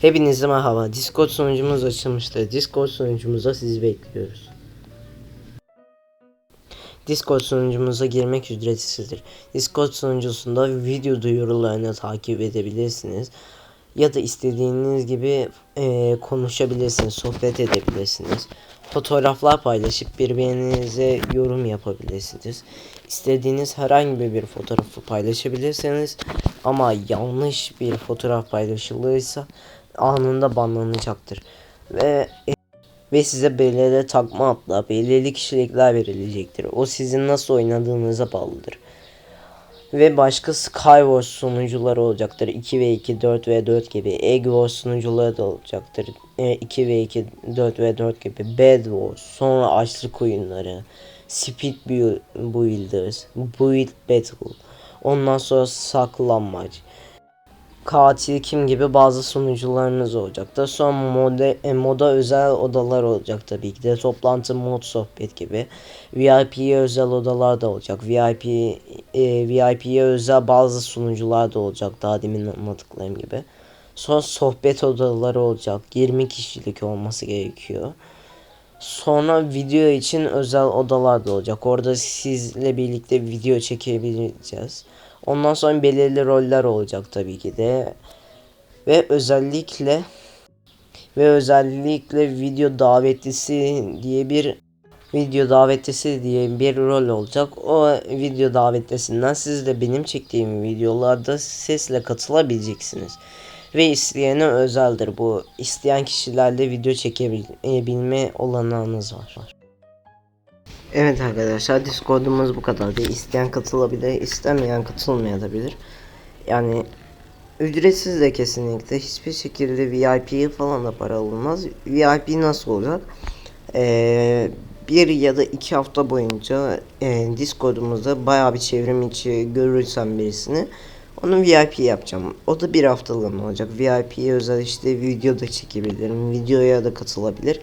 Hepinize merhaba. Discord sunucumuz açılmıştır. Discord sunucumuza sizi bekliyoruz. Discord sunucumuza girmek ücretsizdir. Discord sunucusunda video duyurularını takip edebilirsiniz. Ya da istediğiniz gibi eee, konuşabilirsiniz, sohbet edebilirsiniz. Fotoğraflar paylaşıp birbirinize yorum yapabilirsiniz. İstediğiniz herhangi bir fotoğrafı paylaşabilirsiniz. Ama yanlış bir fotoğraf paylaşılırsa anında banlanacaktır. Ve ve size belirli takma adlar, belirli kişilikler verilecektir. O sizin nasıl oynadığınıza bağlıdır. Ve başka Skywars sunucuları olacaktır. 2 ve 2, 4 ve 4 gibi. Egg Wars sunucuları da olacaktır. E, 2 ve 2, 4 ve 4 gibi. Bed Wars, sonra açlık oyunları. Speed Build- Builders, Build Battle. Ondan sonra saklanmaç. Katil kim gibi bazı sunucularınız olacaktır. Son moda, e, moda özel odalar olacak tabii ki de. Toplantı, mod, sohbet gibi. VIP'ye özel odalar da olacak. VIP e, VIP'ye özel bazı sunucular da olacak. Daha demin anlattıklarım gibi. Sonra sohbet odaları olacak. 20 kişilik olması gerekiyor. Sonra video için özel odalar da olacak. Orada sizle birlikte video çekebileceğiz. Ondan sonra belirli roller olacak tabii ki de. Ve özellikle ve özellikle video davetlisi diye bir video davetlisi diye bir rol olacak. O video davetlisinden siz de benim çektiğim videolarda sesle katılabileceksiniz. Ve isteyene özeldir bu. İsteyen kişilerle video çekebilme olanağınız var. Evet arkadaşlar Discord'umuz bu kadardı. İsteyen katılabilir, istemeyen katılmayabilir. Yani ücretsiz de kesinlikle hiçbir şekilde VIP'ye falan da para alınmaz. VIP nasıl olacak? Ee, bir ya da iki hafta boyunca e, Discord'umuzda bayağı bir çevrim içi görürsem birisini onu VIP yapacağım. O da bir haftalığına olacak. VIP'ye özel işte video da çekebilirim. Videoya da katılabilir.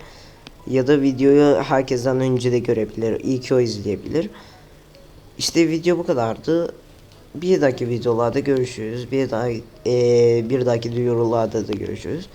Ya da videoyu herkesten önce de görebilir. İlk o izleyebilir. İşte video bu kadardı. Bir dahaki videolarda görüşürüz. Bir daha bir dahaki duyurularda da görüşürüz.